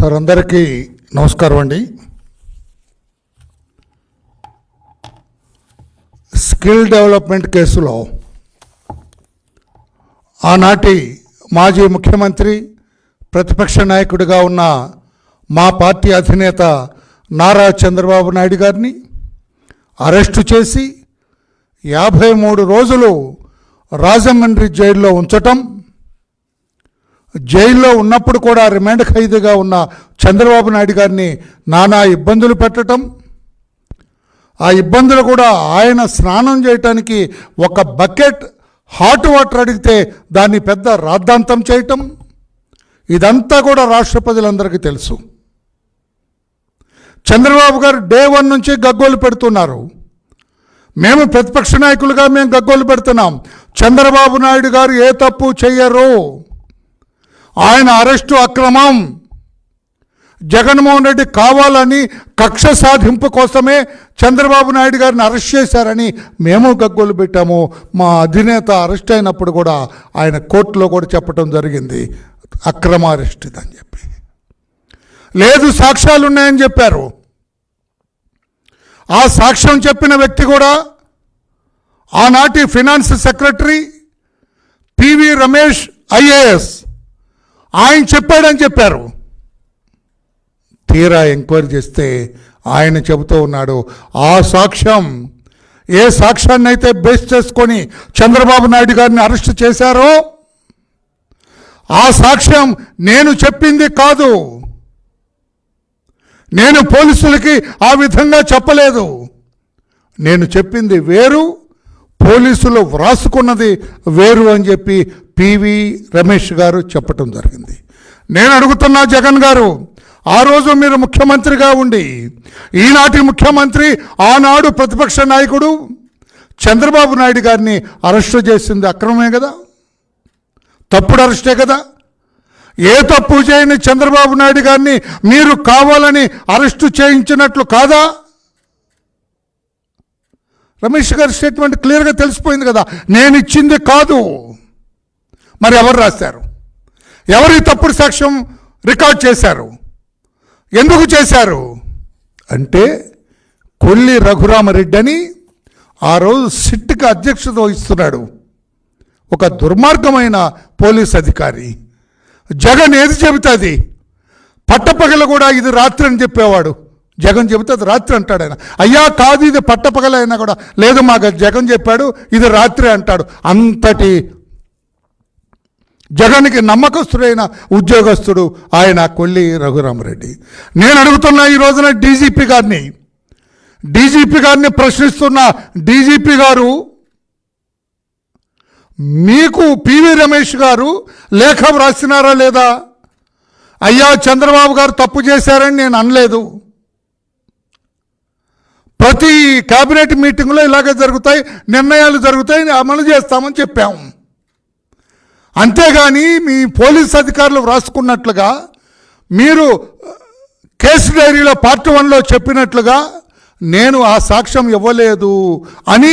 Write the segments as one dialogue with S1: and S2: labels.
S1: Sir అందరికీ నమస్కారం అండి. స్కిల్ డెవలప్మెంట్ కేసులో ఆనాటి మాజీ ముఖ్యమంత్రి ప్రతిపక్ష నాయకుడిగా ఉన్న మా పార్టీ అధినేత నారా చంద్రబాబు నాయుడు గారిని అరెస్టు చేసి యాభై మూడు రోజులు రాజమండ్రి జైల్లో ఉంచటం జైల్లో ఉన్నప్పుడు కూడా రిమాండ్ ఖైదీగా ఉన్న చంద్రబాబు నాయుడు గారిని నానా ఇబ్బందులు పెట్టడం ఆ ఇబ్బందులు కూడా ఆయన స్నానం చేయటానికి ఒక బకెట్ హాట్ వాటర్ అడిగితే దాన్ని పెద్ద రాద్ధాంతం చేయటం. ఇదంతా కూడా రాష్ట్ర ప్రజలందరికీ తెలుసు. చంద్రబాబు గారు డే వన్ నుంచి గగ్గోలు పెడుతున్నారు. మేము ప్రతిపక్ష నాయకులుగా మేము గగ్గోలు పెడుతున్నాం. చంద్రబాబు నాయుడు గారు ఏ తప్పు చెయ్యరు. ఆయన అరెస్టు అక్రమం. జగన్మోహన్ రెడ్డి కావాలని కక్ష సాధింపు కోసమే చంద్రబాబు నాయుడు గారిని అరెస్ట్ చేశారని మేము గగ్గోలు పెట్టాము. మా అధినేత అరెస్ట్ అయినప్పుడు కూడా ఆయన కోర్టులో కూడా చెప్పడం జరిగింది. అక్రమ అరెస్ట్ అని చెప్పి. లేదు సాక్ష్యాలు ఉన్నాయని చెప్పారు. ఆ సాక్ష్యం చెప్పిన వ్యక్తి కూడా ఆనాటి finance secretary PV Ramesh IAS ఆయన చెప్పాడని చెప్పారు. తీరా ఎంక్వైరీ చేస్తే ఆయన చెబుతూ ఉన్నాడు ఆ సాక్ష్యం ఏ సాక్ష్యాన్ని అయితే బేస్ చేసుకొని చంద్రబాబు నాయుడు గారిని అరెస్ట్ చేశారో ఆ సాక్ష్యం నేను చెప్పింది కాదు. నేను పోలీసులకి ఆ విధంగా చెప్పలేదు. నేను చెప్పింది వేరు పోలీసులు వ్రాసుకున్నది వేరు అని చెప్పి పివి రమేష్ గారు చెప్పటం జరిగింది. నేను అడుగుతున్నా జగన్ గారు ఆ రోజు మీరు ముఖ్యమంత్రిగా ఉండి ఈనాటి ముఖ్యమంత్రి ఆనాడు ప్రతిపక్ష నాయకుడు చంద్రబాబు నాయుడు గారిని అరెస్టు చేసింది అక్రమమే కదా? తప్పుడు అరెస్టే కదా? ఏ తప్పు చేయని చంద్రబాబు నాయుడు గారిని మీరు కావాలని అరెస్టు చేయించినట్లు కాదా? రమేష్ గారి స్టేట్మెంట్ క్లియర్గా తెలిసిపోయింది కదా? నేను ఇచ్చింది కాదు. మరి ఎవరు రాశారు? ఎవరు ఈ తప్పుడు సాక్ష్యం రికార్డ్ చేశారు? ఎందుకు చేశారు? అంటే కొల్లి రఘురామరెడ్డి అని ఆ రోజు సిట్కి అధ్యక్షత వహిస్తున్నాడు ఒక దుర్మార్గమైన పోలీస్ అధికారి. జగన్ ఏది చెబుతుంది పట్టపగల కూడా ఇది రాత్రి అని చెప్పేవాడు. జగన్ చెబితే అది రాత్రి అంటాడు ఆయన. అయ్యా కాదు ఇది పట్టపగల అయినా కూడా. లేదు మాకు జగన్ చెప్పాడు ఇది రాత్రి అంటాడు. అంతటి జగన్కి నమ్మకస్తుడైన ఉద్యోగస్తుడు ఆయన కొల్లి రఘురామరెడ్డి. నేను అడుగుతున్నా ఈ రోజున డీజీపీ గారిని డీజీపీ గారిని ప్రశ్నిస్తున్న డీజీపీ గారు మీకు పివి రమేష్ గారు లేఖ వ్రాసినారా లేదా? అయ్యా చంద్రబాబు గారు తప్పు చేశారని నేను అనలేదు. ప్రతి కేబినెట్ మీటింగ్లో ఇలాగే జరుగుతాయి నిర్ణయాలు జరుగుతాయి అమలు చేస్తామని చెప్పాము అంతేగాని మీ పోలీస్ అధికారులు వ్రాసుకున్నట్లుగా మీరు కేసు డైరీలో పార్ట్ వన్లో చెప్పినట్లుగా నేను ఆ సాక్ష్యం ఇవ్వలేదు అని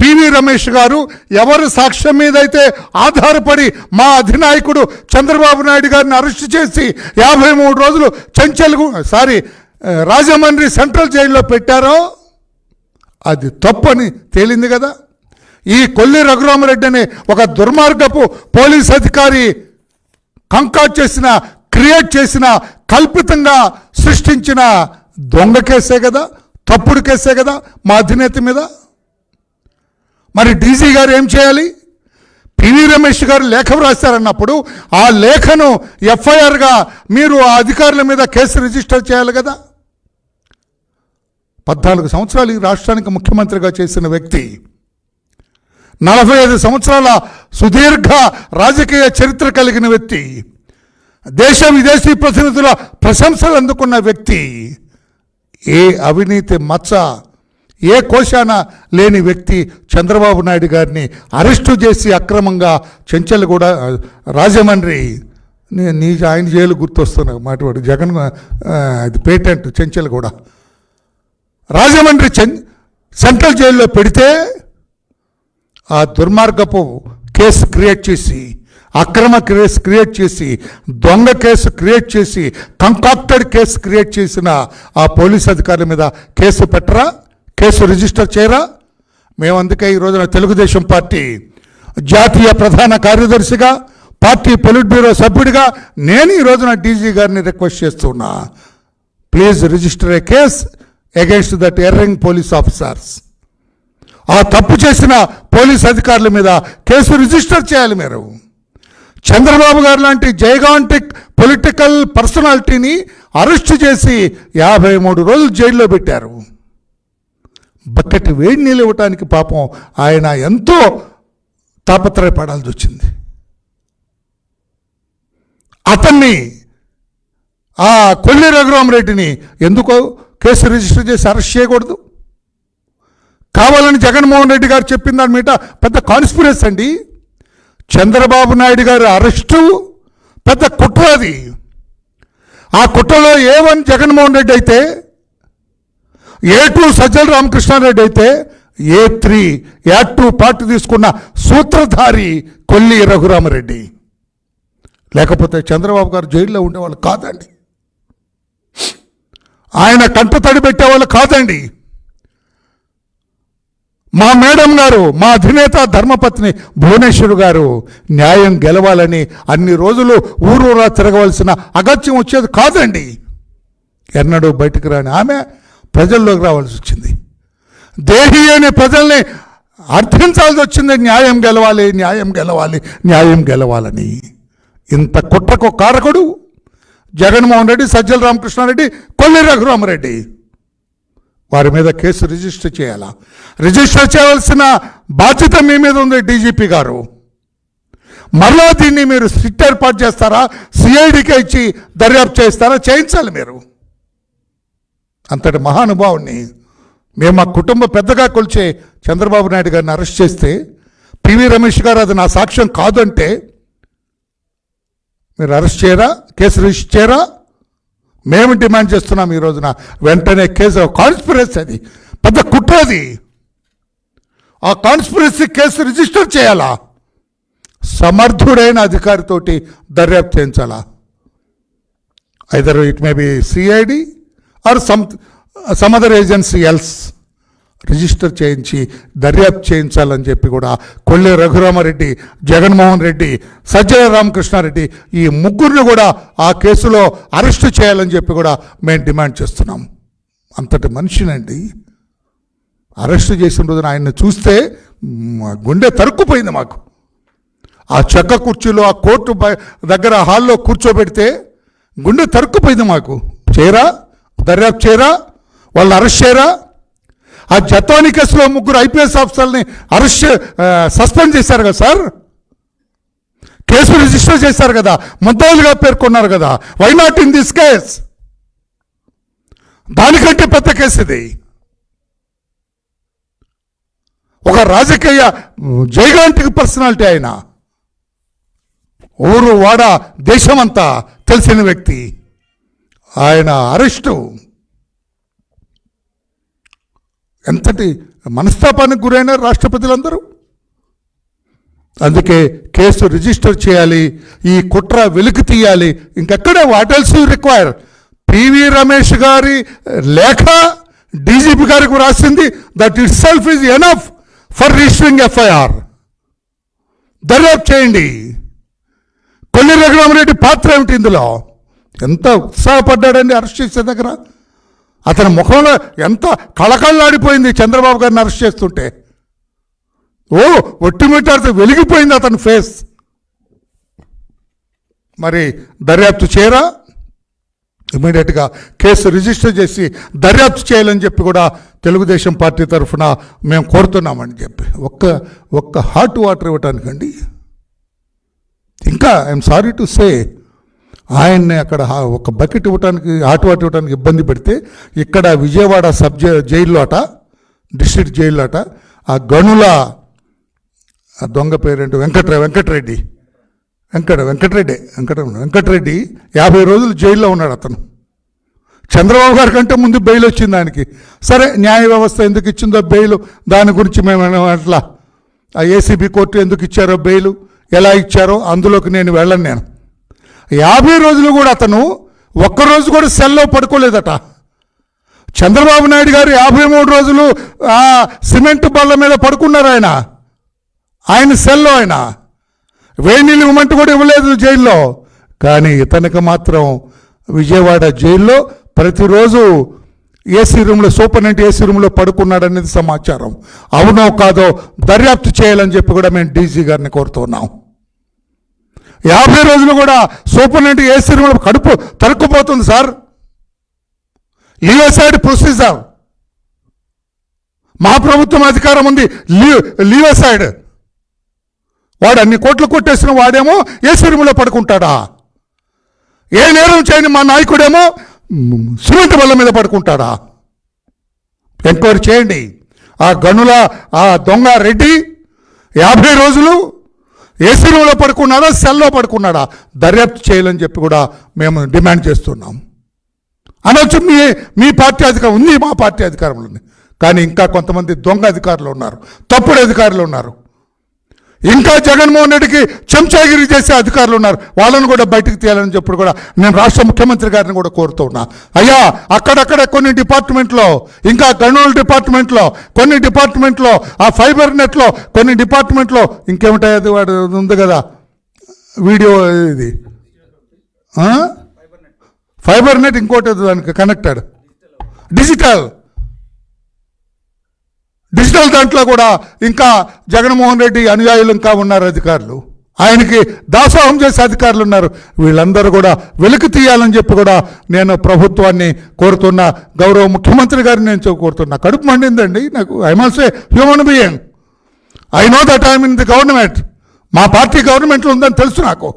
S1: పివి రమేష్ గారు ఎవరి సాక్ష్యం మీద అయితే ఆధారపడి మా అధినాయకుడు చంద్రబాబు నాయుడు గారిని అరెస్ట్ చేసి యాభై మూడు రోజులు చంచల్గు సారీ రాజమండ్రి సెంట్రల్ జైల్లో పెట్టారో అది తప్పని తేలింది కదా. ఈ కొల్లి రఘురామరెడ్డి అనే ఒక దుర్మార్గపు పోలీస్ అధికారి కంకాట్ చేసిన క్రియేట్ చేసిన కల్పితంగా సృష్టించిన దొంగ కేసే కదా తప్పుడు కేసే కదా మా అధినేత మీద? మరి డీజీ గారు ఏం చేయాలి? పివి రమేష్ గారు లేఖ వ్రాస్తారన్నప్పుడు ఆ లేఖను ఎఫ్ఐఆర్గా మీరు ఆ అధికారుల మీద కేసు రిజిస్టర్ చేయాలి కదా? పద్నాలుగు సంవత్సరాలు ఈ రాష్ట్రానికి ముఖ్యమంత్రిగా చేసిన వ్యక్తి నలభై ఐదు సంవత్సరాల సుదీర్ఘ రాజకీయ చరిత్ర కలిగిన వ్యక్తి దేశ విదేశీ ప్రతినిధుల ప్రశంసలు అందుకున్న వ్యక్తి ఏ అవినీతి మచ్చ ఏ కోశాన లేని వ్యక్తి చంద్రబాబు నాయుడు గారిని అరెస్టు చేసి అక్రమంగా చెంచల్గూడ రాజమండ్రి నీ- నీ ఆయన జైలు గుర్తొస్తున్నా మాటవాడు జగన్ అది పేటెంట్ చెంచల్గూడ. రాజమండ్రి చెన్ సెంట్రల్ జైల్లో పెడితే ఆ దుర్మార్గపు కేసు క్రియేట్ చేసి అక్రమ కేసు క్రియేట్ చేసి దొంగ కేసు క్రియేట్ చేసి కంకాక్టెడ్ కేసు క్రియేట్ చేసిన ఆ పోలీస్ అధికారుల మీద కేసు పెట్టరా? కేసు రిజిస్టర్ చేయరా? మేము అందుకే ఈ రోజున తెలుగుదేశం పార్టీ జాతీయ ప్రధాన కార్యదర్శిగా పార్టీ పొలిట్ బ్యూరో సభ్యుడిగా నేను ఈ రోజున డీజీ గారిని రిక్వెస్ట్ చేస్తున్నా. Please register a case against that erring police officers. ఆ తప్పు చేసిన పోలీస్ అధికారుల మీద కేసు రిజిస్టర్ చేయాలి మీరు. చంద్రబాబు గారు లాంటి జైగాంటిక్ పొలిటికల్ పర్సనాలిటీని అరెస్ట్ చేసి యాభై మూడు రోజులు జైల్లో పెట్టారు. బకెట్ వేడి నీళ్ళు ఇవ్వటానికి పాపం ఆయన ఎంతో తాపత్రయపడాల్సి వచ్చింది. అతన్ని ఆ కొల్లి రఘురామరెడ్డిని ఎందుకో కేసు రిజిస్టర్ చేసి అరెస్ట్ చేయకూడదు? కావాలని జగన్మోహన్ రెడ్డి గారు చెప్పిన దాని మీద పెద్ద కాన్స్పిరెన్స్ అండి. చంద్రబాబు నాయుడు గారి అరెస్టు పెద్ద కుట్ర అది. ఆ కుట్రలో ఏ వన్ జగన్మోహన్ రెడ్డి అయితే ఏ టూ సజ్జల రామకృష్ణారెడ్డి అయితే A three add two party తీసుకున్న సూత్రధారి కొల్లి రఘురామరెడ్డి. లేకపోతే చంద్రబాబు గారు జైల్లో ఉండేవాళ్ళు కాదండి. ఆయన కంట తడి పెట్టేవాళ్ళు కాదండి. మా మేడం గారు మా అధినేత ధర్మపత్ని భువనేశ్వర్ గారు న్యాయం గెలవాలని అన్ని రోజులు ఊరూరా తిరగవలసిన అగత్యం వచ్చేది కాదండి. ఎన్నడూ బయటకు రాని ఆమె ప్రజల్లోకి రావాల్సి వచ్చింది. దేహి అనే ప్రజల్ని అర్థించాల్సి వచ్చింది న్యాయం గెలవాలి న్యాయం గెలవాలి న్యాయం గెలవాలని. ఇంత కుట్రకు కారకుడు జగన్మోహన్ రెడ్డి సజ్జల రామకృష్ణారెడ్డి కొల్లి రఘురామరెడ్డి. వారి మీద కేసు రిజిస్టర్ చేయాలా? రిజిస్టర్ చేయవలసిన బాధ్యత మీ మీద ఉంది డీజీపీ గారు. మరలా దీన్ని మీరు సిట్ ఏర్పాటు చేస్తారా? సిఐడికి ఇచ్చి దర్యాప్తు చేస్తారా? చేయించాలి మీరు. అంతటి మహానుభావుణ్ణి మేము మా కుటుంబ పెద్దగా కొలిచే చంద్రబాబు నాయుడు గారిని అరెస్ట్ చేస్తే పివి రమేష్ గారు అది నా సాక్ష్యం కాదు మీరు అరెస్ట్ చేయరా? కేసు రిజిస్టర్ చేయరా? మేము డిమాండ్ చేస్తున్నాం ఈ రోజున. వెంటనే కేసు కాన్స్పిరసీ అది. పెద్ద కుట్రది ఆ కాన్స్పిరసీ కేసు రిజిస్టర్ చేయాలా? సమర్థుడైన అధికారితోటి దర్యాప్తు చేయించాలా? Either it may be CID or some some other agency else register చేయించి దర్యాప్తు చేయించాలని చెప్పి కూడా కొల్లి రఘురామారెడ్డి జగన్మోహన్ రెడ్డి సజ్జల రామకృష్ణారెడ్డి ఈ ముగ్గురిని కూడా ఆ కేసులో అరెస్టు చేయాలని చెప్పి కూడా మేము డిమాండ్ చేస్తున్నాం. అంతటి మనిషినండి. అరెస్టు చేసిన రోజున ఆయన్ని చూస్తే మా గుండె తరుక్కుపోయింది మాకు. ఆ చెక్క కుర్చీలో ఆ కోర్టు దగ్గర హాల్లో కూర్చోబెడితే గుండె తరుక్కుపోయింది మాకు. చేయరా దర్యాప్తు చేయరా వాళ్ళని అరెస్ట్ చేయరా ఆ జతోని కేసులో ముగ్గురు ఐపీఎస్ ఆఫీసర్ని అరెస్ట్ సస్పెండ్ చేశారు కదా సార్? కేసు రిజిస్టర్ చేశారు కదా? ముద్దాయిలుగా పేర్కొన్నారు కదా? Why not in this case దానికంటే పెద్ద కేసు ఇది. ఒక రాజకీయ జైగాంటిక్ పర్సనాలిటీ ఆయన ఊరు వాడ దేశమంతా తెలిసిన వ్యక్తి. ఆయన అరెస్టు. ఎంతటి మనస్తాపానికి గురైన రాష్ట్రపతులందరూ. అందుకే కేసు రిజిస్టర్ చేయాలి ఈ కుట్ర వెలికి తీయాలి ఇంకెక్కడే what else you require PV Ramesh గారి లేఖ డీజీపీ గారికి రాసింది that itself is enough for registering FIR దర్యాప్తు చేయండి. కొల్లి రఘురామరెడ్డి పాత్ర ఏమిటి ఇందులో? ఎంత ఉత్సాహపడ్డాడండి అరెస్ట్ చేసే దగ్గర? అతని ముఖంలో ఎంత కళకళలాడిపోయింది చంద్రబాబు గారిని అరెస్ట్ చేస్తుంటే. ఓ ఒట్టిమిట్టాడితే వెలిగిపోయింది అతని ఫేస్. మరి దర్యాప్తు చేయరా? ఇమీడియట్గా కేసు రిజిస్టర్ చేసి దర్యాప్తు చేయాలని చెప్పి కూడా తెలుగుదేశం పార్టీ తరఫున మేము కోరుతున్నామని చెప్పి. ఒక్క ఒక్క హాట్ వాటర్ ఇవ్వటానికండి. ఇంకా ఐఎమ్ సారీ టు సే ఆయన్ని అక్కడ ఒక బకెట్ ఇవ్వడానికి హాట్ వాటర్ ఇవ్వడానికి ఇబ్బంది పెడితే ఇక్కడ విజయవాడ సబ్ జైల్లో అట డిస్ట్రిక్ట్ జైల్లో అట ఆ గనుల ఆ దొంగ పేరేంటి వెంకట వెంకటరెడ్డి. వెంకట వెంకటరెడ్డి వెంకట వెంకటరెడ్డి యాభై రోజులు జైల్లో ఉన్నాడు అతను. చంద్రబాబు గారి కంటే ముందు బెయిల్ వచ్చింది దానికి సరే న్యాయ వ్యవస్థ ఎందుకు ఇచ్చిందో బెయిల్ దాని గురించి మేము అట్లా. ఆ ఏసీబీ కోర్టు ఎందుకు ఇచ్చారో బెయిల్ ఎలా ఇచ్చారో అందులోకి నేను వెళ్ళను నేను. యాభై రోజులు కూడా అతను ఒక్కరోజు కూడా సెల్లో పడుకోలేదట. చంద్రబాబు నాయుడు గారు యాభై మూడు రోజులు సిమెంట్ బల్ల మీద పడుకున్నారు ఆయన. ఆయన సెల్లో ఆయన. వేడి నీళ్ళు ఇవ్వమంటూ కూడా ఇవ్వలేదు జైల్లో. కానీ ఇతనికి మాత్రం విజయవాడ జైల్లో ప్రతిరోజు ఏసీ రూమ్లో సూపరింటెండెంట్ ఏసీ రూమ్లో పడుకున్నాడనేది సమాచారం. అవునో కాదో దర్యాప్తు చేయాలని చెప్పి కూడా మేము డీజీ గారిని కోరుతున్నాం. యాభై రోజులు కూడా సూపరింటెండెంట్ ఏసీ రూమ్లో కడుపు తరుక్కుపోతుంది సార్. లీవసైడ్ ప్రొసీజర్. మా ప్రభుత్వం అధికారం ఉంది లీవ్ లీవసైడ్ వాడు అన్ని కోట్లు కొట్టేసిన వాడేమో ఏ సిరుములో పడుకుంటాడా? ఏ నేరం చేయని మా నాయకుడేమో సిమెంట్ బల్ల మీద పడుకుంటాడా? ఎంక్వైరీ చేయండి. ఆ గనుల ఆ దొంగ రెడ్డి యాభై రోజులు ఏసీ రూమ్లో పడుకున్నాడా సెల్లో పడుకున్నాడా? దర్యాప్తు చేయాలని చెప్పి కూడా మేము డిమాండ్ చేస్తున్నాం. అనొచ్చు మీ మీ పార్టీ అధికారం ఉంది మా పార్టీ అధికారంలో కానీ ఇంకా కొంతమంది దొంగ అధికారులు ఉన్నారు తప్పుడు అధికారులు ఉన్నారు. ఇంకా జగన్మోహన్ రెడ్డికి చెంచాగిరి చేసే అధికారులు ఉన్నారు వాళ్ళని కూడా బయటకు తీయాలని చెప్పుడు కూడా నేను రాష్ట్ర ముఖ్యమంత్రి గారిని కూడా కోరుతూ ఉన్నా. అయ్యా అక్కడక్కడ కొన్ని డిపార్ట్మెంట్లో ఇంకా గనుల డిపార్ట్మెంట్లో కొన్ని డిపార్ట్మెంట్లో ఆ ఫైబర్ నెట్లో కొన్ని డిపార్ట్మెంట్లో ఇంకేమిటాయి అది వాడు ఉంది కదా? వీడియో ఇది. ఫైబర్ నెట్ ఇంకోటి దానికి కనెక్టెడ్. డిజిటల్. డిజిటల్ దాంట్లో కూడా ఇంకా జగన్మోహన్ రెడ్డి అనుయాయులు ఇంకా ఉన్నారు అధికారులు. ఆయనకి దాసోహం చేసే అధికారులు ఉన్నారు. వీళ్ళందరూ కూడా వెలికి తీయాలని చెప్పి కూడా నేను ప్రభుత్వాన్ని కోరుతున్న. గౌరవ ముఖ్యమంత్రి గారిని నేను కోరుతున్నా. కడుపు మండిందండి నాకు. I మల్స్ human being I know that I'm in the government మా పార్టీ గవర్నమెంట్లో ఉందని తెలుసు నాకు.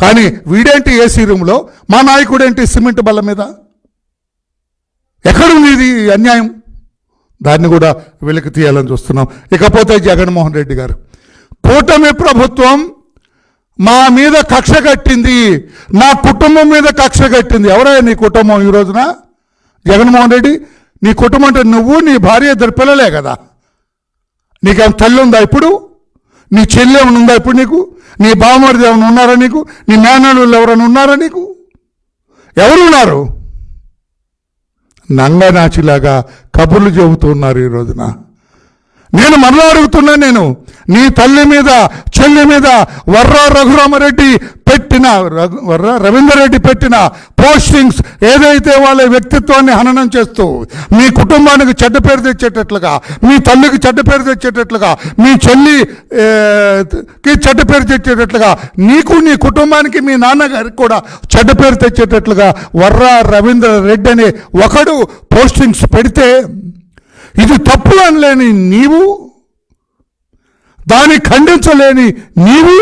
S1: కానీ వీడేంటి ఏసీ రూమ్లో? మా నాయకుడేంటి సిమెంట్ బల్ల మీద? ఎక్కడుంది ఇది అన్యాయం? దాన్ని కూడా వెలికి తీయాలని చూస్తున్నాం. ఇకపోతే జగన్మోహన్ రెడ్డి గారు కూటమి ప్రభుత్వం మా మీద కక్ష కట్టింది నా కుటుంబం మీద కక్ష కట్టింది. ఎవరయ్యా నీ కుటుంబం ఈ రోజున? జగన్మోహన్ రెడ్డి నీ కుటుంబం అంటే నువ్వు నీ భార్య ఇద్దరు పిల్లలే కదా. నీకేం తల్లి ఉందా ఇప్పుడు? నీ చెల్లి ఏమైనా ఉందా ఇప్పుడు నీకు? నీ బావమరిది ఏమైనా ఉన్నారా నీకు? నీ మేనల్లు ఎవరైనా ఉన్నారా నీకు? ఎవరున్నారు నంగనాచిలాగా కబుర్లు చెబుతున్నారు ఈ రోజున. నేను మరలా అడుగుతున్నా నేను నీ తల్లి మీద చెల్లి మీద వర్రా రఘురామరెడ్డి పెట్టిన రఘు- రవీందర్రెడ్డి పెట్టిన పోస్టింగ్స్ ఏదైతే వాళ్ళ వ్యక్తిత్వాన్ని హననం చేస్తూ మీ కుటుంబానికి చెడ్డ పేరు తెచ్చేటట్లుగా మీ తల్లికి చెడ్డ పేరు తెచ్చేటట్లుగా మీ చెల్లికి చెడ్డ పేరు తెచ్చేటట్లుగా నీకు నీ కుటుంబానికి మీ నాన్నగారికి కూడా చెడ్డ పేరు తెచ్చేటట్లుగా వర్రా రవీంద్ర రెడ్డి అనే ఒకడు పోస్టింగ్స్ పెడితే ఇది తప్పు అనలేని నీవు దాన్ని ఖండించలేని నీవు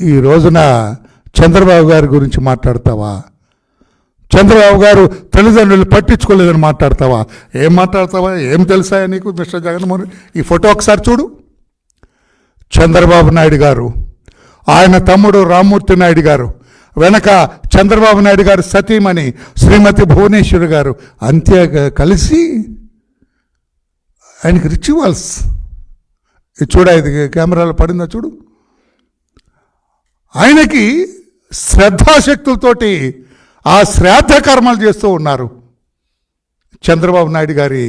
S1: ఈ రోజున చంద్రబాబు గారి గురించి మాట్లాడతావా? చంద్రబాబు గారు తల్లిదండ్రులు పట్టించుకోలేదని మాట్లాడతావా? ఏం మాట్లాడతావా? ఏం తెలుసా నీకు మిస్టర్ జగన్మోహన్ ఈ ఫోటో ఒకసారి చూడు. చంద్రబాబు నాయుడు గారు ఆయన తమ్ముడు రామ్మూర్తి నాయుడు గారు వెనక చంద్రబాబు నాయుడు గారు సతీమణి శ్రీమతి భువనేశ్వరి గారు అంతే కలిసి ఆయనకి రిచువల్స్ ఇది చూడ ఇది కెమెరాలో పడిందా చూడు? ఆయనకి శ్రద్ధాశక్తులతోటి ఆ శ్రాద్ధ కర్మలు చేస్తూ ఉన్నారు. చంద్రబాబు నాయుడు గారి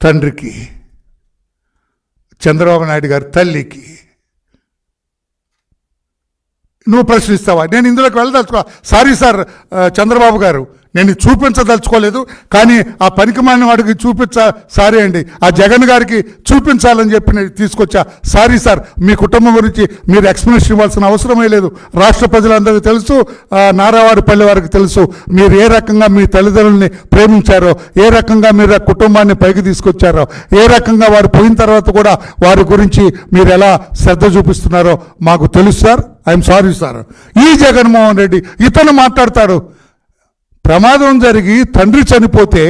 S1: తండ్రికి చంద్రబాబు నాయుడు గారి తల్లికి. నువ్వు ప్రశ్నిస్తావా? నేను ఇందులోకి వెళ్ళదలుచుకో సారీ సార్ చంద్రబాబు గారు నేను చూపించదలుచుకోలేదు కానీ ఆ పనికిమాలిన వాడికి చూపించ సారీ అండి. ఆ జగన్ గారికి చూపించాలని చెప్పి నేను తీసుకొచ్చా. సారీ సార్ మీ కుటుంబం గురించి మీరు ఎక్స్ప్లెనేషన్ ఇవ్వాల్సిన అవసరమే లేదు. రాష్ట్ర ప్రజలందరికీ తెలుసు నారావారిపల్లి వారికి తెలుసు మీరు ఏ రకంగా మీ తల్లిదండ్రుల్ని ప్రేమించారో ఏ రకంగా మీరు ఆ కుటుంబాన్ని పైకి తీసుకొచ్చారో ఏ రకంగా వారు పోయిన తర్వాత కూడా వారి గురించి మీరు ఎలా శ్రద్ధ చూపిస్తున్నారో మాకు తెలుసు సార్. I'm sorry sir. ఈ జగన్మోహన్ రెడ్డి ఇతను మాట్లాడతాడు. ప్రమాదం జరిగి తండ్రి చనిపోతే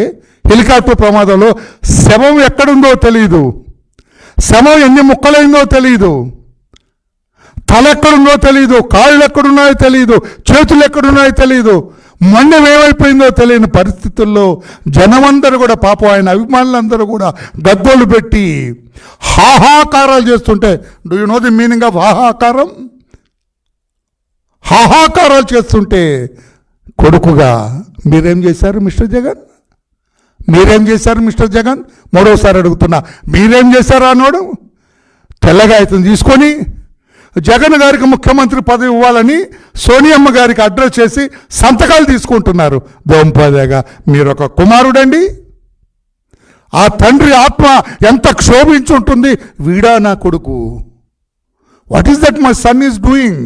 S1: హెలికాప్టర్ ప్రమాదంలో శవం ఎక్కడుందో తెలియదు శవం ఎన్ని ముక్కలైందో తెలియదు తల ఎక్కడుందో తెలియదు కాళ్ళు ఎక్కడున్నాయో తెలియదు చేతులు ఎక్కడున్నాయో తెలియదు మండం ఏమైపోయిందో తెలియని పరిస్థితుల్లో జనమందరూ కూడా పాపం ఆయన అభిమానులందరూ కూడా గద్దోలు పెట్టి హాహాకారాలు చేస్తుంటే do you know the meaning of హాహాకారం? హాహాకారాలు చేస్తుంటే కొడుకుగా మీరేం చేశారు మిస్టర్ జగన్? మీరేం చేశారు మిస్టర్ జగన్? మూడోసారి అడుగుతున్నా మీరేం చేశారు అన్నాడు? తెల్లగా అయితే తీసుకొని జగన్ గారికి ముఖ్యమంత్రి పదవి ఇవ్వాలని సోనియమ్మ గారికి అడ్రస్ చేసి సంతకాలు తీసుకుంటున్నారు. దోంపదేగా మీరు ఒక కుమారుడండి. ఆ తండ్రి ఆత్మ ఎంత క్షోభించుంటుంది. వీడా నా కొడుకు. What is that my son is doing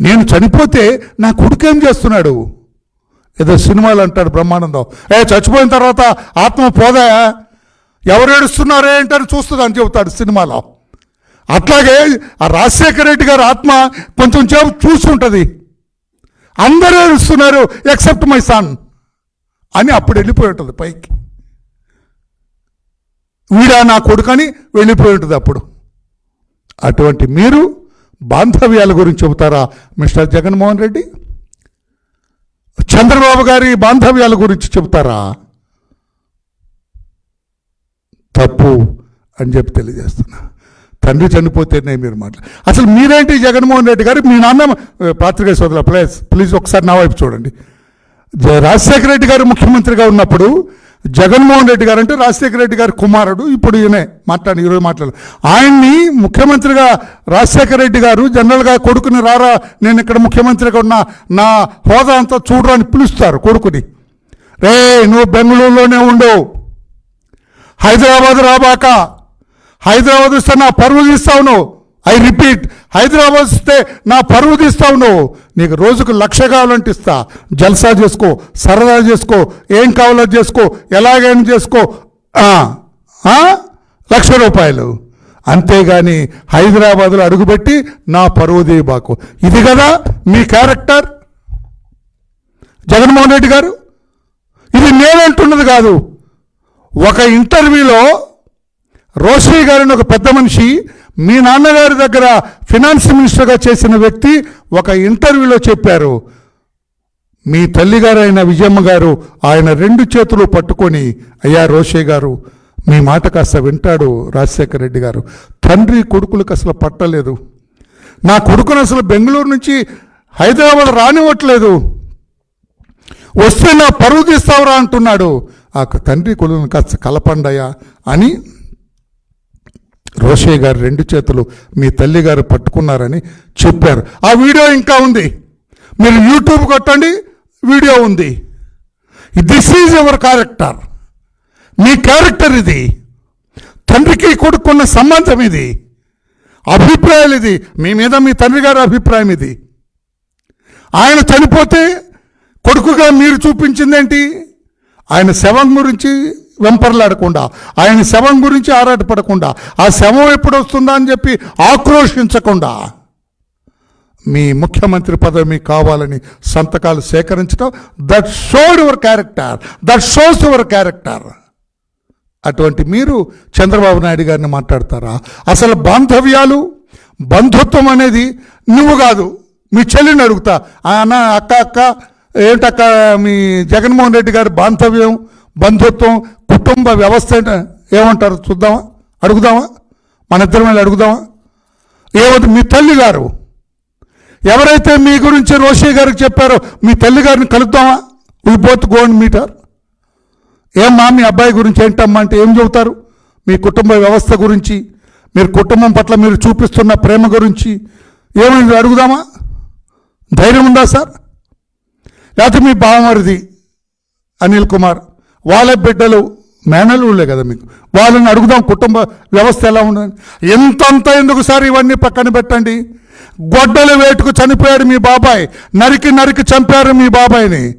S1: నేను చనిపోతే నా కొడుకు ఏం చేస్తున్నాడు? ఏదో సినిమాలు అంటాడు బ్రహ్మానందం. ఏ చచ్చిపోయిన తర్వాత ఆత్మ పోదా? ఎవరు ఏడుస్తున్నారే ఏంటని చూస్తుంది అని చెబుతాడు సినిమాలో. అట్లాగే ఆ రాజశేఖర రెడ్డి గారి ఆత్మ కొంచెం సేపు చూస్తుంటుంది అందరూ ఏడుస్తున్నారు ఎక్సెప్ట్ మై సన్ అని అప్పుడు వెళ్ళిపోయి ఉంటుంది పైకి. వీడా నా కొడుకని వెళ్ళిపోయి ఉంటుంది అప్పుడు. అటువంటి మీరు బాంధవ్యాల గురించి చెబుతారా మిస్టర్ జగన్మోహన్ రెడ్డి? చంద్రబాబు గారి బాంధవ్యాల గురించి చెబుతారా? తప్పు అని చెప్పి తెలియజేస్తున్నా. తండ్రి చనిపోతేనే మీరు మాట్లా అసలు మీరేంటి జగన్మోహన్ రెడ్డి గారు? మీ నాన్న పాత్రికేయ సోదరుల ప్లీజ్ ప్లీజ్ ఒకసారి నా వైపు చూడండి. రాజశేఖర రెడ్డి గారు ముఖ్యమంత్రిగా ఉన్నప్పుడు జగన్మోహన్ రెడ్డి గారు అంటే రాజశేఖర రెడ్డి గారి కుమారుడు. ఇప్పుడు ఈయనే మాట్లాడి ఈరోజు మాట్లాడు. ఆయన్ని ముఖ్యమంత్రిగా రాజశేఖర రెడ్డి గారు జనరల్గా కొడుకుని రారా నేను ఇక్కడ ముఖ్యమంత్రిగా ఉన్న నా హోదా అంతా చూడరా అని పిలుస్తారు కొడుకుని. రే నువ్వు బెంగళూరులోనే ఉండవు హైదరాబాద్ రాబాక. హైదరాబాద్ వస్తే నా పరువులు తీస్తావు నువ్వు. ఐ రిపీట్ హైదరాబాద్ వస్తే నా పరువు తీస్తావు నువ్వు నీకు రోజుకు లక్ష కావాలంటే ఇస్తా. జల్సా చేసుకో సరదా చేసుకో ఏం కావాలో చేసుకో ఎలాగైనా చేసుకో. లక్ష రూపాయలు. అంతేగాని హైదరాబాద్లో అడుగుపెట్టి నా పరువు బాకు ఇది కదా మీ క్యారెక్టర్? జగన్మోహన్ రెడ్డి గారు? ఇది నేనంటున్నది కాదు. ఒక ఇంటర్వ్యూలో రోషి గారిని ఒక పెద్ద మనిషి మీ నాన్నగారి దగ్గర ఫినాన్స్ మినిస్టర్గా చేసిన వ్యక్తి ఒక ఇంటర్వ్యూలో చెప్పారు. మీ తల్లిగారైన విజయమ్మ గారు ఆయన రెండు చేతులు పట్టుకొని అయ్యా రోషే గారు మీ మాట కాస్త వింటాడు రాజశేఖర రెడ్డి గారు. తండ్రి కొడుకులకు అసలు పట్టలేదు. నా కొడుకును అసలు బెంగళూరు నుంచి హైదరాబాద్ రానివ్వట్లేదు. వస్తే నా పరువు తీస్తావురా అంటున్నాడు. ఆ తండ్రి కొడుకును కాస్త కలపండయా అని రోషయ్య గారు రెండు చేతులు మీ తల్లి గారు పట్టుకున్నారని చెప్పారు. ఆ వీడియో ఇంకా ఉంది. మీరు యూట్యూబ్ కొట్టండి వీడియో ఉంది. దిస్ ఈజ్ ఎవర్ క్యారెక్టర్ మీ క్యారెక్టర్ ఇది. తండ్రికి కొడుకున్న సంబంధం ఇది. అభిప్రాయాలు ఇది. మీ మీద మీ తండ్రి గారి అభిప్రాయం ఇది. ఆయన చనిపోతే కొడుకుగా మీరు చూపించిందేంటి? ఆయన శవం గురించి వెంపర్లాడకుండా ఆయన శవం గురించి ఆరాటపడకుండా ఆ శవం ఎప్పుడు వస్తుందా అని చెప్పి ఆక్రోషించకుండా మీ ముఖ్యమంత్రి పదవి మీకు కావాలని సంతకాలు సేకరించడం that showed your character that shows your character అటువంటి మీరు చంద్రబాబు నాయుడు గారిని మాట్లాడతారా? అసలు బాంధవ్యాలు బంధుత్వం అనేది నువ్వు కాదు మీ చెల్లిని అడుగుతా అన్న అక్క అక్క ఏంటక్క మీ జగన్మోహన్ రెడ్డి గారి బాంధవ్యం బంధుత్వం కుటుంబ వ్యవస్థ ఏమంటారు? చూద్దామా? అడుగుదామా? మన ఇద్దరం వెళ్ళి అడుగుదామా? ఏమంటే మీ తల్లి గారు ఎవరైతే మీ గురించి రోషి గారికి చెప్పారో మీ తల్లి గారిని కలుద్దామా? We both gone meet her. ఏమ్మా మీ అబ్బాయి గురించి ఏంటమ్మా అంటే ఏం చెబుతారు? మీ కుటుంబ వ్యవస్థ గురించి మీరు కుటుంబం పట్ల మీరు చూపిస్తున్న ప్రేమ గురించి ఏమైంది అడుగుదామా? ధైర్యం ఉందా సార్? లేకపోతే మీ బావమరిది అనిల్ కుమార్ వాళ్ళ బిడ్డలు మేనలుళ్ళే కదా మీకు. వాళ్ళని అడుగుదాం కుటుంబ వ్యవస్థ ఎలా ఉండదు ఎంతంత ఎందుకు సార్ ఇవన్నీ పక్కన పెట్టండి? గొడ్డలు వేటుకు చనిపోయాడు మీ బాబాయ్. నరికి నరికి చంపారు మీ బాబాయ్ని.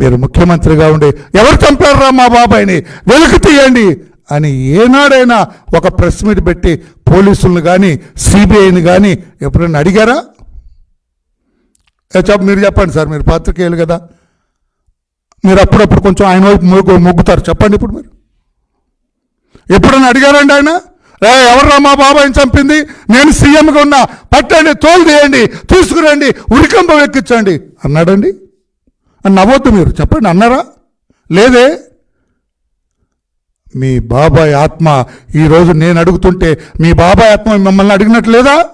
S1: మీరు ముఖ్యమంత్రిగా ఉండి ఎవరు చంపారా మా బాబాయ్ని? వెలుగు తీయండి. అని ఏనాడైనా ఒక ప్రెస్ మీట్ పెట్టి పోలీసులను కానీ సిబిఐని కానీ ఎప్పుడైనా అడిగారా? ఏ చెప్ప మీరు చెప్పండి సార్ మీరు పాత్రికేయులు కదా. మీరు అప్పుడప్పుడు కొంచెం ఆయన వైపు మొగ్గు మొగ్గుతారు. చెప్పండి ఇప్పుడు మీరు. ఎప్పుడైనా అడిగారండి ఆయన? రే ఎవర్రా మా బాబాయ్ని చంపింది? నేను సీఎంగా ఉన్నా. పట్టండి తోలు తీయండి తీసుకురండి ఉరికంబం ఎక్కించండి. అన్నాడండి. అని నవ్వద్దు మీరు. చెప్పండి అన్నారా? లేదే? మీ బాబాయ్ ఆత్మ ఈరోజు నేను అడుగుతుంటే మీ బాబాయ్ ఆత్మ మిమ్మల్ని అడిగినట్లేదా?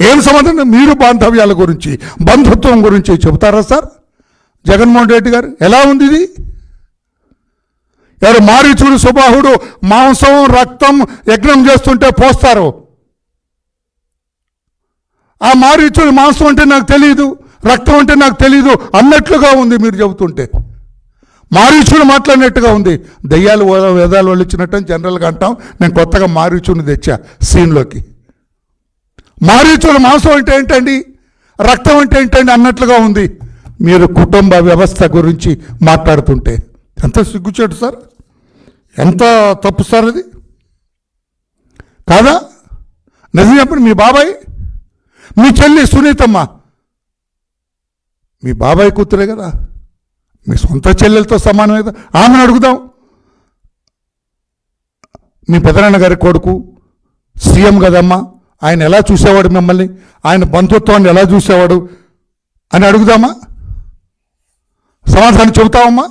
S1: ఏం సమాధానం మీరు బాంధవ్యాల గురించి బంధుత్వం గురించి చెబుతారా సార్? జగన్మోహన్ రెడ్డి గారు? ఎలా ఉంది ఇది? ఎవరు మారీచుడు సుబాహుడు మాంసం రక్తం యజ్ఞం చేస్తుంటే పోస్తారు. ఆ మారీచుడు మాంసం అంటే నాకు తెలియదు రక్తం అంటే నాకు తెలియదు అన్నట్లుగా ఉంది మీరు చెబుతుంటే. మారీచుడు మాట్లాడినట్టుగా ఉంది. దయ్యాలు వేదాలు వాళ్ళు ఇచ్చినట్టు జనరల్గా అంటాం. నేను కొత్తగా మారీచుని తెచ్చా సీన్లోకి. మారీచుడు మాంసం అంటే ఏంటండి? రక్తం అంటే ఏంటండి? అన్నట్లుగా ఉంది. మీరు కుటుంబ వ్యవస్థ గురించి మాట్లాడుతుంటే. ఎంత సిగ్గుచేటు సార్? ఎంత తప్పు సార్ అది కాదా? నిజం చెప్పండి మీ బాబాయ్? మీ చెల్లి సునీతమ్మ? మీ బాబాయ్ కూతురే కదా. మీ సొంత చెల్లెలతో సమానమే కదా. ఆమెను అడుగుదాం. మీ పెదనాన్న గారి కొడుకు సీఎం కదమ్మా. ఆయన ఎలా చూసేవాడు మిమ్మల్ని? ఆయన బంధుత్వాన్ని ఎలా చూసేవాడు? అని అడుగుదామా? సమాధానం చెబుతావమ్మా?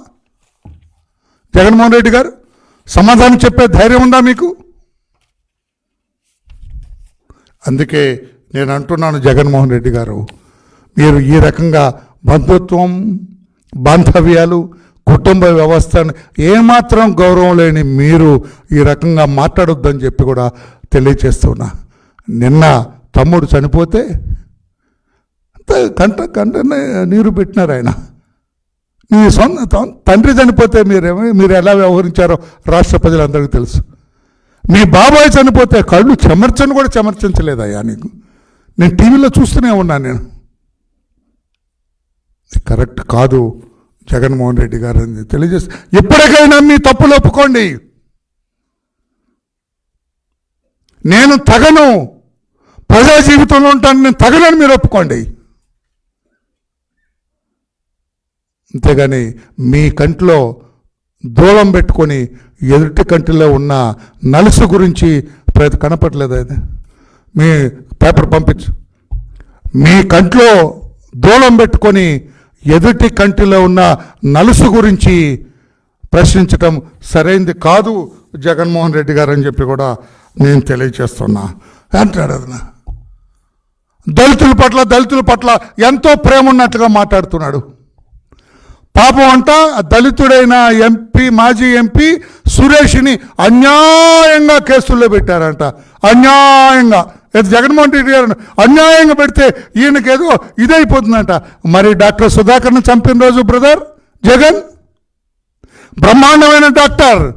S1: జగన్మోహన్ రెడ్డి గారు సమాధానం చెప్పే ధైర్యం ఉందా మీకు? అందుకే నేను అంటున్నాను జగన్మోహన్ రెడ్డి గారు మీరు ఈ రకంగా బంధుత్వం బాంధవ్యాలు కుటుంబ వ్యవస్థను ఏమాత్రం గౌరవం లేని మీరు ఈ రకంగా మాట్లాడొద్దని చెప్పి కూడా తెలియచేస్తున్నా. నిన్న తమ్ముడు చనిపోతే కంట కంటనే నీరు పెట్టినారు ఆయన. మీ సొంత త- తండ్రి చనిపోతే మీరేమో మీరు ఎలా వ్యవహరించారో రాష్ట్ర ప్రజలందరికీ తెలుసు. మీ బాబాయ్ చనిపోతే కళ్ళు చెమర్చని కూడా చెమర్చించలేదయ్యా నీకు. నేను టీవీలో చూస్తూనే ఉన్నాను నేను. కరెక్ట్ కాదు జగన్మోహన్ రెడ్డి గారు అని తెలియజేసి ఎప్పటికైనా మీ తప్పులు ఒప్పుకోండి. నేను తగను. ప్రజా జీవితంలో ఉంటాను నేను తగనని మీరు ఒప్పుకోండి. అంతేగాని మీ కంట్లో దూలం పెట్టుకొని ఎదుటి కంటిలో ఉన్న నలుసు గురించి ప్రతి కనపట్లేదు అది మీ పేపర్ పంపించు. మీ కంట్లో దూలం పెట్టుకొని ఎదుటి కంటిలో ఉన్న నలుసు గురించి ప్రశ్నించటం సరైంది కాదు జగన్మోహన్ రెడ్డి గారు అని చెప్పి కూడా నేను తెలియచేస్తున్నా అంటాడు అదన? దళితుల పట్ల దళితుల పట్ల ఎంతో ప్రేమ ఉన్నట్లుగా మాట్లాడుతున్నాడు. పాపం అంట దళితుడైన ఎంపీ మాజీ ఎంపీ సురేష్ని అన్యాయంగా కేసుల్లో పెట్టారంట. అన్యాయంగా. జగన్మోహన్ రెడ్డి గారు అన్యాయంగా పెడితే ఈయనకేదో ఇదైపోతుందంట. మరి డాక్టర్ సుధాకర్ని చంపిన రోజు బ్రదర్ జగన్? బ్రహ్మాండమైన doctor.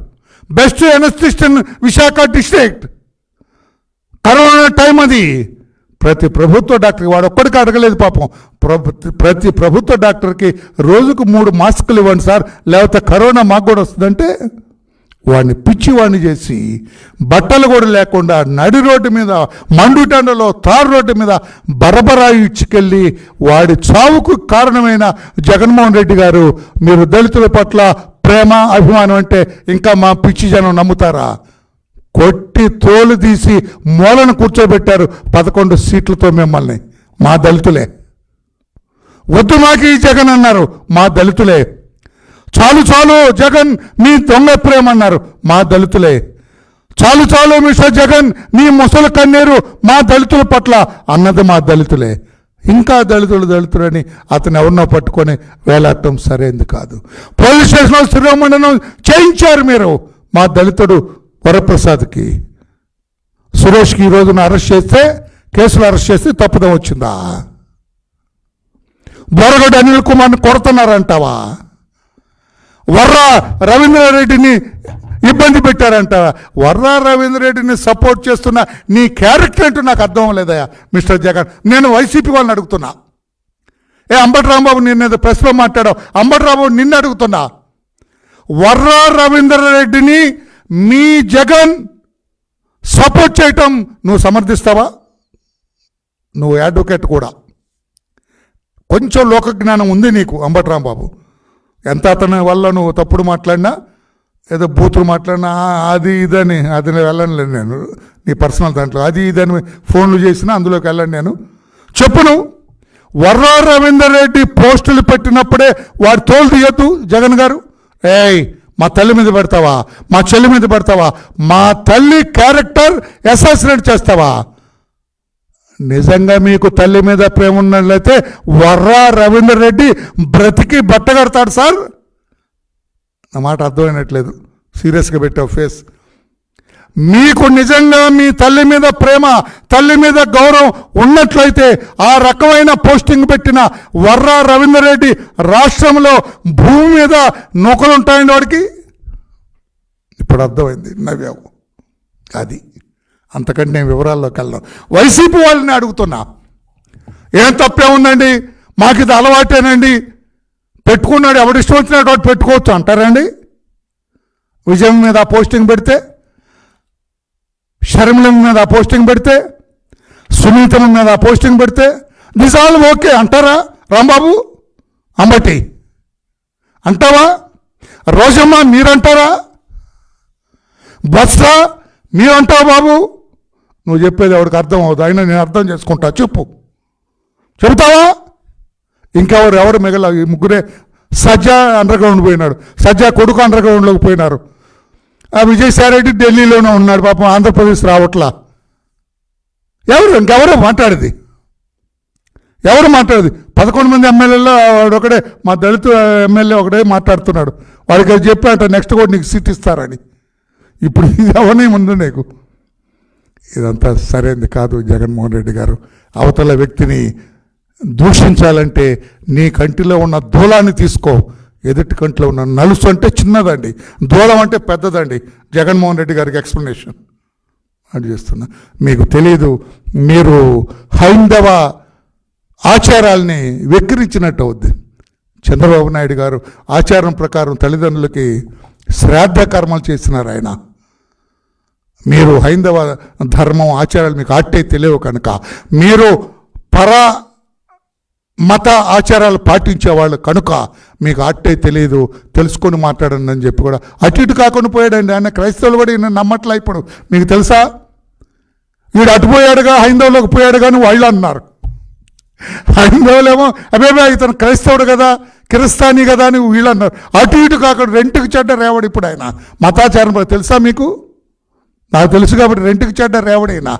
S1: Best anaesthetist Visakha district. Corona time అది. ప్రతి ప్రభుత్వ డాక్టర్ వాడు ఒక్కడికి అడగలేదు పాపం. ప్రతి ప్రభుత్వ డాక్టర్కి రోజుకు మూడు మాస్కులు ఇవ్వండి సార్. లేకపోతే కరోనా మాకు కూడా వస్తుందంటే వాడిని పిచ్చివాడిని చేసి బట్టలు కూడా లేకుండా నడి రోడ్డు మీద మండుటండలో తారు రోడ్డు మీద బరబరా ఇచ్చుకెళ్ళి వాడి చావుకు కారణమైన జగన్మోహన్ రెడ్డి గారు మీరు దళితుల పట్ల ప్రేమ అభిమానం అంటే ఇంకా మా పిచ్చి జనం నమ్ముతారా? కొట్టి తోలు తీసి మూలను కూర్చోబెట్టారు పదకొండు సీట్లతో మిమ్మల్ని మా దళితులే. వద్దు మాకు ఈ జగన్ అన్నారు. మా దళితులే. చాలు చాలు జగన్ మీ దొంగ ప్రేమ అన్నారు. మా దళితులే. చాలు చాలు మిస్టర్ జగన్ నీ ముసలి కన్నీరు మా దళితుల పట్ల అన్నది మా దళితులే. ఇంకా దళితులు దళితులని అతను ఎవరినో పట్టుకొని వేలాడటం సరైంది కాదు. పోలీస్ స్టేషన్లో శిరోమండనం చేయించారు మీరు మా దళితుడు వరప్రసాద్కి. సురేష్కి ఈ రోజున అరెస్ట్ చేస్తే కేసులు అరెస్ట్ చేస్తే తప్పదం వచ్చిందా? బొరగడు అనిల్ కుమార్ని కొడుతున్నారంటావా? వర్రా రవీంద్రారెడ్డిని ఇబ్బంది పెట్టారంటావా? వర్రా రవీంద్రారెడ్డిని సపోర్ట్ చేస్తున్న నీ క్యారెక్టర్ ఏంటో నాకు అర్థం అవ్వలేదయ్యా మిస్టర్ జగన్. నేను వైసీపీ వాళ్ళని అడుగుతున్నా. ఏ అంబటి రాంబాబు నిన్న ప్రెస్లో మాట్లాడావు. అంబటి రాంబాబు నిన్ను అడుగుతున్నా. వర్రా రవీంద్రారెడ్డిని మీ జగన్ సపోర్ట్ చేయటం నువ్వు సమర్థిస్తావా? నువ్వు అడ్వకేట్ కూడా. కొంచెం లోకజ్ఞానం ఉంది నీకు అంబట్రాం బాబు ఎంత అతని వల్ల నువ్వు తప్పుడు మాట్లాడినా ఏదో బూతులు మాట్లాడినా అది ఇదని అది నేను నేను. నీ పర్సనల్ దాంట్లో అది ఇదని ఫోన్లు చేసినా అందులోకి వెళ్ళను నేను. చెప్పును నువ్వు. వర్రా రవీందర్ రెడ్డి పోస్టులు పెట్టినప్పుడే వాడు తోలు తీయొద్దు జగన్ గారు. ఏయ్ మా తల్లి మీద పెడతావా? మా చెల్లి మీద పెడతావా? మా తల్లి క్యారెక్టర్ అసాసినేట్ చేస్తావా? నిజంగా మీకు తల్లి మీద ప్రేమ ఉన్నట్లయితే వర్రా రవీందర్ రెడ్డి బ్రతికి బట్ట కడతాడు సార్. నా మాట అర్థమైనట్లేదు. సీరియస్గా పెట్టావు ఫేస్. మీకు నిజంగా మీ తల్లి మీద ప్రేమ తల్లి మీద గౌరవం ఉన్నట్లయితే ఆ రకమైన పోస్టింగ్ పెట్టిన వర్రా రవీందర్ రెడ్డి రాష్ట్రంలో భూమి మీద నూకలు ఉంటాయండి వాడికి? ఇప్పుడు అర్థమైంది నవ్వావు. అది. అంతకంటే నేను వివరాల్లోకి వెళ్ళను. వైసీపీ వాళ్ళని అడుగుతున్నా. ఏం తప్పే ఉందండి? మాకు ఇది అలవాటేనండి. పెట్టుకున్నాడు ఎవడిష్టం వచ్చినాడు వాడు పెట్టుకోవచ్చు అంటారండి? విజయం మీద ఆ పోస్టింగ్ పెడితే షర్మిలం మీద ఆ పోస్టింగ్ పెడితే సునీతం మీద ఆ పోస్టింగ్ పెడితే నిజాలు ఓకే అంటారా? రాంబాబు అంబటి. అంటావా? రోజమ్మ మీరంటారా? బస్సా మీరంటావా బాబు? నువ్వు చెప్పేది ఎవరికి అర్థం అవుతుంది అయినా నేను అర్థం చేసుకుంటా. చెప్పు. చెబుతావా? ఇంకెవరు ఎవరు మిగల ఈ ముగ్గురే సజ్జా అండర్గ్రౌండ్ పోయినాడు. సజ్జా కొడుకు అండర్గ్రౌండ్లోకి పోయినారు. ఆ విజయసాయిరెడ్డి ఢిల్లీలోనే ఉన్నాడు. పాపం ఆంధ్రప్రదేశ్ రావట్లా. ఎవరు ఇంకెవరు మాట్లాడేది? ఎవరు మాట్లాడేది? పదకొండు మంది ఎమ్మెల్యేలో వాడు ఒకడే మా దళిత ఎమ్మెల్యే ఒకడే మాట్లాడుతున్నాడు. వాడికి అది చెప్పాట నెక్స్ట్ కూడా నీకు సీట్ ఇస్తారని. ఇప్పుడు ఇది అవన్నీ ముందు నీకు? ఇదంతా సరైనది కాదు జగన్మోహన్ రెడ్డి గారు. అవతల వ్యక్తిని దూషించాలంటే నీ కంటిలో ఉన్న దూలాన్ని తీసుకో. ఎదుటి కంటిలో ఉన్న నలుసు అంటే చిన్నదండి. దూలం అంటే పెద్దదండి. జగన్మోహన్ రెడ్డి గారికి ఎక్స్ప్లెనేషన్. అది చేస్తున్నా. మీకు తెలియదు మీరు హైందవ ఆచారాల్ని వెక్కిరించినట్టు అవుద్ది. చంద్రబాబు నాయుడు గారు ఆచారం ప్రకారం తల్లిదండ్రులకి శ్రాద్ధ కర్మలు చేసినారు ఆయన. మీరు హైందవ ధర్మం ఆచారాలు మీకు ఆట్టే తెలియవు కనుక. మీరు పర మత ఆచారాలు పాటించేవాళ్ళు కనుక మీకు అట్టే తెలియదు. తెలుసుకొని మాట్లాడండి అని చెప్పి కూడా. అటు ఇటు కాకుండా పోయాడండి. ఆయన క్రైస్తవులు కూడా ఈయన నమ్మట్లా ఇప్పుడు. మీకు తెలుసా? వీడు అటు పోయాడుగా హైందవులోకి పోయాడు కానీ వాళ్ళు అన్నారు. హైందవులేమో అబేబే ఇతను క్రైస్తవుడు కదా క్రిస్తానీ కదా అని వీళ్ళు అన్నారు. అటు ఇటు కాకుండా రెంట్కి చెడ్డ రేవాడు ఇప్పుడు ఆయన. మతాచారం తెలుసా మీకు? నాకు తెలుసు కాబట్టి రెంట్కి చెడ్డ రేవడైనా?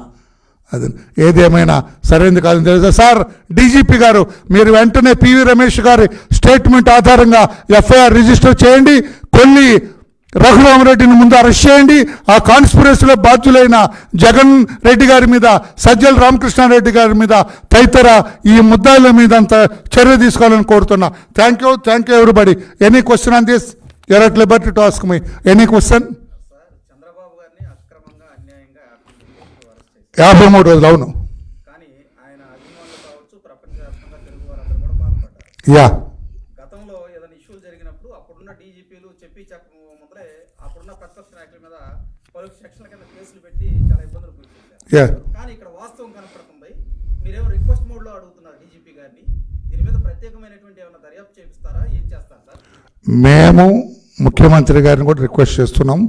S1: అది ఏదేమైనా సరైనది కాదని తెలుసా? సార్ డీజీపీ గారు మీరు వెంటనే పివి రమేష్ గారి స్టేట్మెంట్ ఆధారంగా ఎఫ్ఐఆర్ రిజిస్టర్ చేయండి కొన్ని రఘురామరెడ్డిని ముందు అరెస్ట్ చేయండి ఆ కాన్స్పిరసీలో బాధ్యులైన జగన్ రెడ్డి గారి మీద సజ్జల రామకృష్ణారెడ్డి గారి మీద తదితర ఈ ముద్దాయిల మీద అంత చర్య తీసుకోవాలని కోరుతున్నా. Thank you thank you everybody any question on this you're at liberty to ask me any question యాభై మూడు రోజులు అవును. యా.
S2: గతంలో ఏదైనా ఇష్యూలు జరిగినప్పుడు అప్పుడున్న డీజీపీలు చెప్పి అప్పుడున్న ప్రతిపక్ష నాయకుల మీద పలు సెక్షన్ల కింద కేసులు పెట్టి చాలా ఇబ్బందులు గురి కానీ ఇక్కడ వాస్తవం కనపడుతుంది. మీరేమో రిక్వెస్ట్ అడుగుతున్నారు డీజీపీ గారిని? దీని మీద ప్రత్యేకమైనటువంటి ఏమైనా దర్యాప్తు చేపిస్తారా? ఏం చేస్తారు సార్?
S1: మేము ముఖ్యమంత్రి గారిని కూడా రిక్వెస్ట్ చేస్తున్నాం.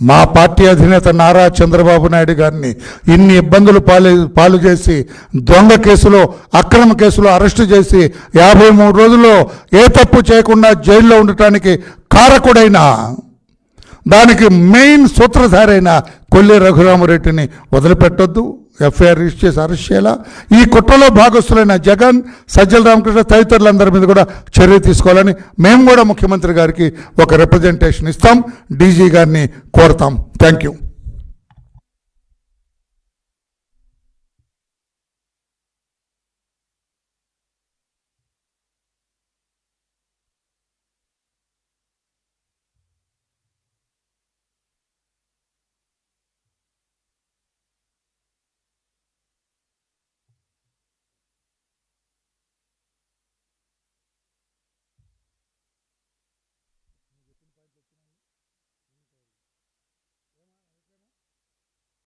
S1: మా పార్టీ అధినేత నారా చంద్రబాబు నాయుడు గారిని ఇన్ని ఇబ్బందులు పాలు పాలు చేసి దొంగ కేసులో అక్రమ కేసులో అరెస్టు చేసి యాభై మూడు రోజుల్లో ఏ తప్పు చేయకుండా జైల్లో ఉండటానికి కారకుడైన దానికి మెయిన్ సూత్రధారైన కొల్లి రఘురామరెడ్డిని వదిలిపెట్టొద్దు. ఎఫ్ఐఆర్ రిజిస్టర్ చేసి అరెస్ట్ చేయాలా? ఈ కుట్రలో భాగస్తులైన జగన్ సజ్జల రామకృష్ణ తదితరులందరి మీద కూడా చర్య తీసుకోవాలని మేము కూడా ముఖ్యమంత్రి గారికి ఒక రిప్రజెంటేషన్ ఇస్తాం. డీజీ గారిని కోరుతాం. Thank you